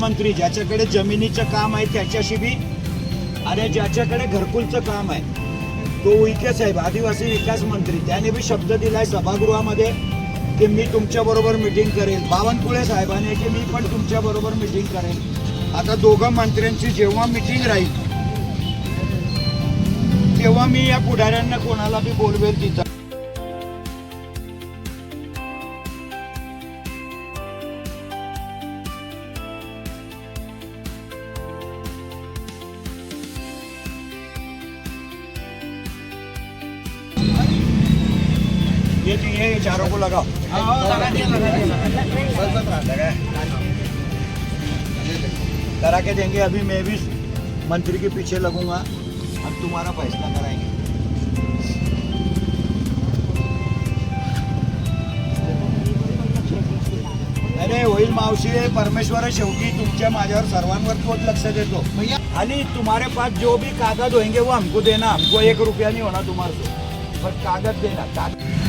मंत्री ज्याच्याकडे जमिनीचं काम आहे त्याच्याशी बी आणि ज्याच्याकडे घरकुलचं काम आहे तो उईके साहेब आदिवासी विकास मंत्री त्याने बी शब्द दिलाय सभागृहामध्ये की मी तुमच्या बरोबर मिटिंग करेल. बावनकुळे साहेबाने की मी पण तुमच्या बरोबर मिटिंग करेल. आता दोघं मंत्र्यांची जेव्हा मिटिंग राहील तेव्हा मी या पुढाऱ्यांना कोणाला बी बोलवेल तिथं. ये ये ये चारों को लगाओ करा के देंगे अभी मैं भी मंत्री के पीछे लगूंगा. हम तुम्हारा फैसला कराएंगे. अरे होईल मावशी परमेश्वर शेवटी. तुमच्या माझ्यावर सर्वांवर तोच लक्ष देतो. आणि तुम्हारे पास जो भी कागज होंगे वो हमको देना. हमको एक रुपया नहीं होना तुम्हारे बस कागज देना कागज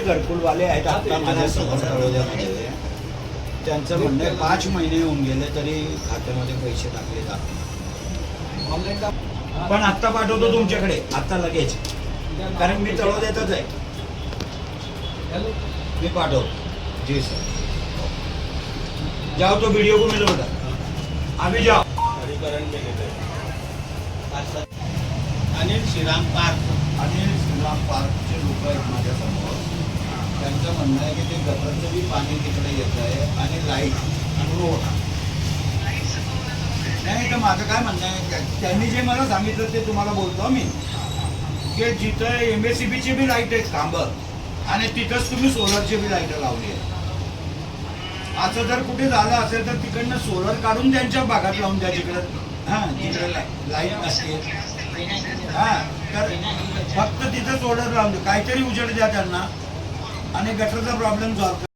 बोरतचे घरकुलवाले आहेत आता माझ्यासमोर तळोद्यामध्ये त्यांचं म्हणणं आहे पाच महिने होऊन गेले तरी खात्यामध्ये पैसे टाकले जात पण आत्ता पाठवतो तुमच्याकडे आत्ता लगेच. कारण मी तळोद्यातच आहे. मी पाठवतो. जी सर. जाओ तो वीडियो को मिलो बेटा अभी जाओ अनिल श्रीराम पार्क. अनिल श्रीराम पार्कचे लोक आहेत माझ्यासमोर त्यांचं म्हणणं आहे की ते गटरचं बी पाणी तिकडे येत आहे आणि लाइट आणि रोड नाही तर माझं काय म्हणणं आहे त्यांनी जे मला सांगितलं ते तुम्हाला बोलतो मी. की जिथं एम एस सी बीची बी लाइट आहेत खांब आणि तिथंच तुम्ही सोलरची बी लाइट लावली आहे असं जर कुठे झालं असेल तर तिकडनं सोलर काढून त्यांच्या भागात लावून द्या तिकडं हां तिकडे लाइट नसते हा तर फक्त तिथं सोलर लावून द्या. काहीतरी उजेड द्या त्यांना. आणि गटरचा प्रॉब्लेम सॉल्व